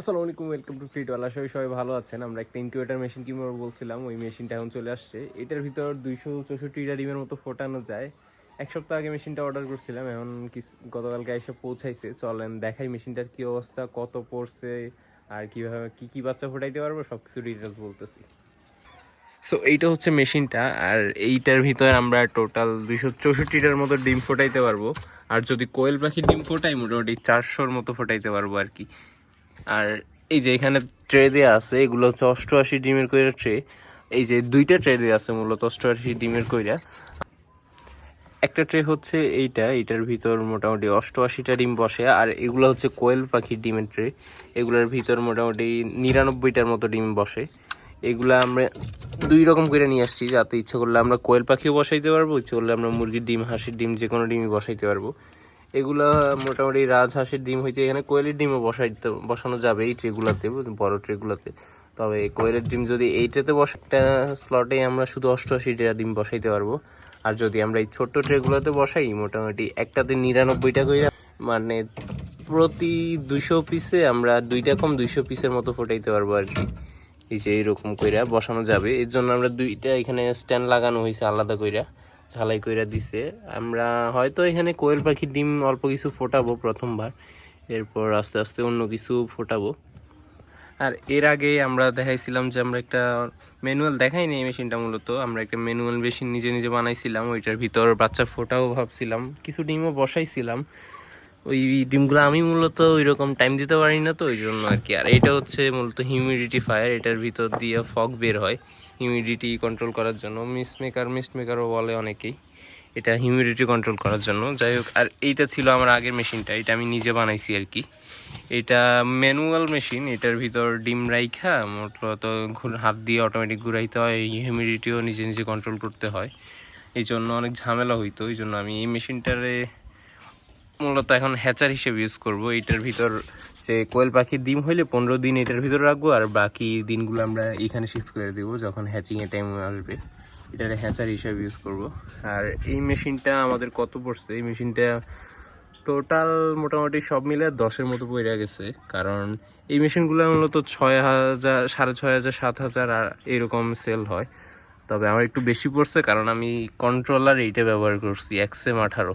আসসালামু আলাইকুম welcome to ফ্রিট ওয়ালা সবাই ভালো আছেন। আমরা একটা ইনকিউবেটার মেশিন কিনবো বলছিলাম। ওই মেশিনটা এখন চলে আসছে। এটার ভিতর দুইশো চৌষট্টিটা ডিমের মতো ফোটানো যায়। এক সপ্তাহ আগে মেশিনটা অর্ডার করছিলাম। এখন কিস- গতকালকে এসে পৌঁছাইছে। চলেন দেখাই মেশিনটার কি অবস্থা, কত পড়ছে, আর কীভাবে কি কি বাচ্চা ফোটাইতে পারব সব কিছু ডিটেলস বলতেছি। সো এইটা হচ্ছে মেশিনটা আর এইটার ভিতরে আমরা টোটাল দুইশো চৌষট্টিটার মতো ডিম ফোটাইতে পারব। আর যদি কোয়েল পাখির ডিম ফোটাই, মোটামুটি চারশোর মতো ফোটাইতে পারব আর কি। আর এই যে এখানে ট্রে দেওয়া আছে, এগুলো হচ্ছে অষ্টআশি ডিমের কইরা ট্রে এই যে দুইটা ট্রে দেওয়া আছে মূলত, অষ্টআশি ডিমের কইরা। একটা ট্রে হচ্ছে এইটা, এইটার ভিতর মোটামুটি অষ্টআশিটা ডিম বসে, আর এগুলো হচ্ছে কোয়েল পাখির ডিমের ট্রে এগুলোর ভিতর মোটামুটি নিরানব্বইটার মতো ডিম বসে। এগুলা আমরা দুই রকম করে নিয়ে আসছি, যাতে ইচ্ছে করলে আমরা কোয়েল পাখিও বসাইতে পারব, ইচ্ছে করলে আমরা মুরগির ডিম, হাঁসির ডিম যে কোনো ডিমই বসাইতে পারব। এগুলা মোটামুটি রাজহাঁসের ডিম হইতে এখানে কোয়েলের ডিমও বসাইতে বসানো যাবে এই ট্রেগুলাতে, বড় ট্রেগুলাতে। তবে কোয়েলের ডিম যদি এইটাতে বসে, একটা স্লটে আমরা শুধু অষ্টআশিটা ডিম বসাইতে পারব। আর যদি আমরা এই ছোট্ট ট্রেগুলোতে বসাই, মোটামুটি একটাতে নিরানব্বইটা করে মানে প্রতি দুইশো পিসে আমরা দুইটা কম দুইশো পিসের মতো ফোটাইতে পারব আর কি। এই যে এইরকম কইরা বসানো যাবে। এর জন্য আমরা দুইটা এখানে স্ট্যান্ড লাগানো হয়েছে আলাদা কইরা। ঝালাই কইরা দিছে। আমরা হয়তো এখানে কোয়েল পাখির ডিম অল্প কিছু ফোটাবো প্রথমবার, এরপর আস্তে আস্তে অন্য কিছু ফোটাবো। আর এর আগে আমরা দেখাইছিলাম যে আমরা একটা ম্যানুয়াল দেখাইনি এই মেশিনটা মূলত, আমরা একটা ম্যানুয়াল মেশিন নিজে নিজে বানাইছিলাম, ওইটার ভিতর বাচ্চা ফোটাও ভাবছিলাম, কিছু ডিমও বসাইছিলাম। ওই ডিমগুলো আমি মূলত ওই রকম টাইম দিতে পারি না তো ওই জন্য আর কি। আর এটা হচ্ছে মূলত হিউমিডিটি ফায়ার এটার ভিতর দিয়ে ফগ বের হয়। হিউমিডিটি কন্ট্রোল করার জন্য। মিস মেকার মিস্ট মেকারও বলে অনেকেই। এটা হিউমিডিটি কন্ট্রোল করার জন্য। যাই হোক, আর এইটা ছিল আমার আগের মেশিনটা এটা আমি নিজে বানাইছি আর কি। এটা ম্যানুয়াল মেশিন এটার ভিতর ডিম রাইখা, মূলত হাত দিয়ে অটোমেটিক ঘুরাইতে হয়, এই হিউমিডিটিও নিজে নিজে কন্ট্রোল করতে হয়। এই জন্য অনেক ঝামেলা হইতো। এই জন্য আমি এই মেশিনটারে মূলত এখন হ্যাচার হিসেবে ইউজ করব। এটার ভিতর যে কোয়েল পাখির ডিম হইলে পনেরো দিন এটার ভিতর রাখব, আর বাকি দিনগুলো আমরা এখানে শিফট করে দেবো যখন হ্যাচিংয়ের টাইম আসবে। এটার হ্যাচার হিসেবে ইউজ করব। আর এই মেশিনটা আমাদের কত পড়ছে? এই মেশিনটা টোটাল মোটামুটি সব মিলে দশের মতো পড়ে গেছে। কারণ এই মেশিনগুলো মূলত ছয় হাজার, সাড়ে ছয় হাজার, সাত হাজার, আর এরকম সেল হয়। তবে আমার একটু বেশি পড়ছে কারণ আমি কন্ট্রোলার এইটা ব্যবহার করছি এক্সএম আঠারো।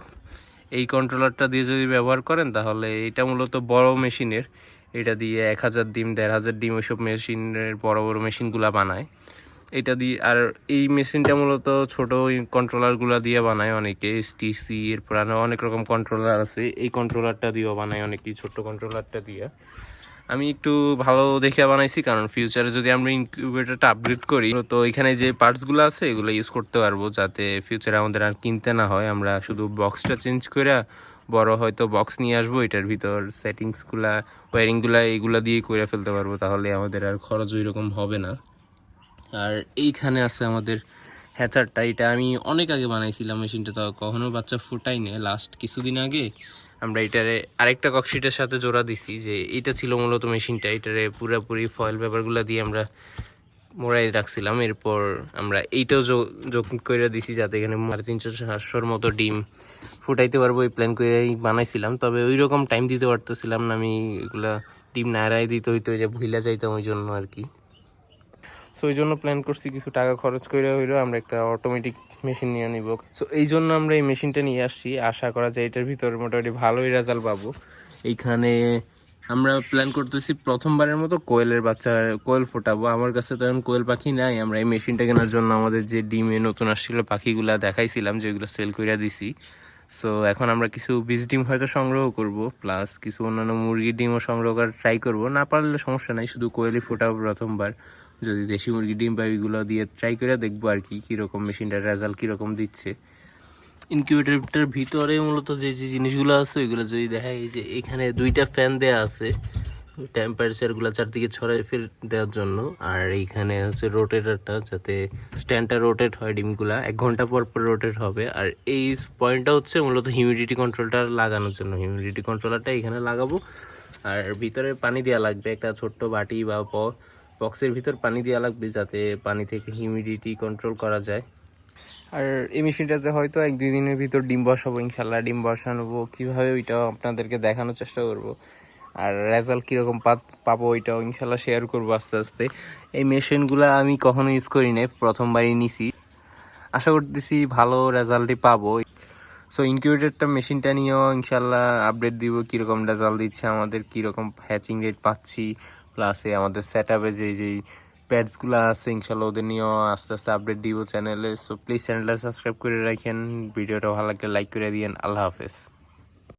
এই কন্ট্রোলারটা দিয়ে যদি ব্যবহার করেন, তাহলে এটা মূলত বড় মেশিনের। এটা দিয়ে এক হাজার ডিম, দেড় হাজার ডিম ওইসব মেশিনের, বড় বড় মেশিনগুলা বানায়। এটা দিয়ে আর এই মেশিনটা মূলত ছোট কন্ট্রোলারগুলো দিয়ে বানায় অনেকে এসটিসি এরপর অনেক রকম কন্ট্রোলার আছে। এই কন্ট্রোলারটা দিয়েও বানায় অনেকেই ছোট্ট কন্ট্রোলারটা দিয়ে। আমি একটু ভালো দেখে বানাইছি, কারণ ফিউচারে যদি আমরা ইনকিউবেটরটা আপগ্রেড করি, তো এখানে যে পার্টসগুলো আছে, এগুলো ইউজ করতে পারব যাতে ফিউচারে আমাদের আর কিনতে না হয়। আমরা শুধু বক্সটা চেঞ্জ করে বড় হয়তো বক্স নিয়ে আসব, এটার ভিতর সেটিংসগুলা ওয়ারিংগুলা এইগুলা দিয়ে করে ফেলতে পারব, তাহলে আমাদের আর খরচ ওই রকম হবে না। আর এইখানে আছে আমাদের হ্যাচারটা এটা আমি অনেক আগে বানাইছিলাম মেশিনটা, তো কখনো বাচ্চা ফুটাই নেই লাস্ট কিছুদিন আগে আমরা এটারে আরেকটা ককশিটের সাথে জোড়া দিছি যে এটা ছিল মূলত মেশিনটা, এটারে পুরোপুরি ফয়েল পেপারগুলো দিয়ে আমরা মোড়াই রাখছিলাম। এরপর আমরা এইটাও যোগ- করে দিছি যাতে এখানে সাড়ে তিনশো, সাতশোর মতো ডিম ফুটাইতে পারব এই প্ল্যান করে বানাইছিলাম। তবে ওই রকম টাইম দিতে পারতেছিলাম না, আমি এগুলা ডিম নাড়াই দিতে হইতো যে ভুইলা যাইতাম ওই জন্য আর কি। সো ওই জন্য প্ল্যান করছি কিছু টাকা খরচ করে হইল, আমরা একটা অটোমেটিক মেশিন নিয়ে নিব। সো এই জন্য আমরা এই মেশিনটা নিয়ে আসছি। আশা করা যায় এটার ভিতরে মোটামুটি ভালোই রেজাল্ট পাবো। এইখানে আমরা প্ল্যান করতেছি প্রথমবারের মতো কোয়েলের বাচ্চা, কোয়েল ফোটাবো। আমার কাছে তো এখন কোয়েল পাখি নাই। আমরা এই মেশিনটা কেনার জন্য আমাদের যে ডিমে নতুন আসছিল পাখিগুলো দেখাইছিলাম, যেগুলো সেল করিয়া দিছি। সো এখন আমরা কিছু বীজ ডিম হয়তো সংগ্রহ করব প্লাস কিছু অন্যান্য মুরগির ডিমও সংগ্রহ করার ট্রাই করব। না পারলে সমস্যা নাই, শুধু কোয়েলি ফোটাবো প্রথমবার। যদি দেশি মুরগির ডিম পাই ওইগুলো দিয়ে ট্রাই করে দেখব আর কি, কীরকম মেশিনটার রেজাল্ট কীরকম দিচ্ছে। ইনকিউবেটারটার ভিতরে মূলত যে যে জিনিসগুলো আছে, ওইগুলো যদি দেখা এই যে এখানে দুইটা ফ্যান দেওয়া আছে টেম্পারেচারগুলো চারদিকে ছড়াই ফের দেওয়ার জন্য। আর এইখানে হচ্ছে রোটেটারটা যাতে স্ট্যান্ডটা রোটেট হয় ডিমগুলা, এক ঘণ্টা পর পর রোটেট হবে। আর এই পয়েন্টটা হচ্ছে মূলত হিউমিডিটি কন্ট্রোলটা লাগানোর জন্য। হিউমিডিটি কন্ট্রোলারটা এখানে লাগাবো। আর ভিতরে পানি দেওয়া লাগবে, একটা ছোট্ট বাটি বা বক্সের ভিতর পানি দেওয়া লাগবে যাতে পানি থেকে হিউমিডিটি কন্ট্রোল করা যায়। আর এই মেশিনটাতে হয়তো এক দুই দিনের ভিতর ডিম বসাবো ইনশাল্লাহ ডিম বসানো কীভাবে ওইটা আপনাদেরকে দেখানোর চেষ্টা করব। আর রেজাল্ট কীরকম পাবো ওইটাও ইনশাল্লাহ শেয়ার করব আস্তে আস্তে। এই মেশিনগুলো আমি কখনো ইউজ করি নাই, প্রথমবারই নিছি। আশা করতেছি ভালো রেজাল্টই পাবো। সো ইনকিউবেটরটা মেশিনটা নিয়েও ইনশাল্লাহ আপডেট দিব, কীরকম রেজাল্ট দিচ্ছে আমাদের, কীরকম হ্যাচিং রেট পাচ্ছি। প্লাসে আমাদের সেট আপে যে যেই প্যাডসগুলো আছে, ইনশাল্লাহ ওদের নিয়েও আস্তে আস্তে আপডেট দিব চ্যানেলে সো প্লিজ চ্যানেলটা সাবস্ক্রাইব করে রাখেন। ভিডিওটা ভালো লাগলে লাইক করে দিয়েন। আল্লাহ হাফেজ।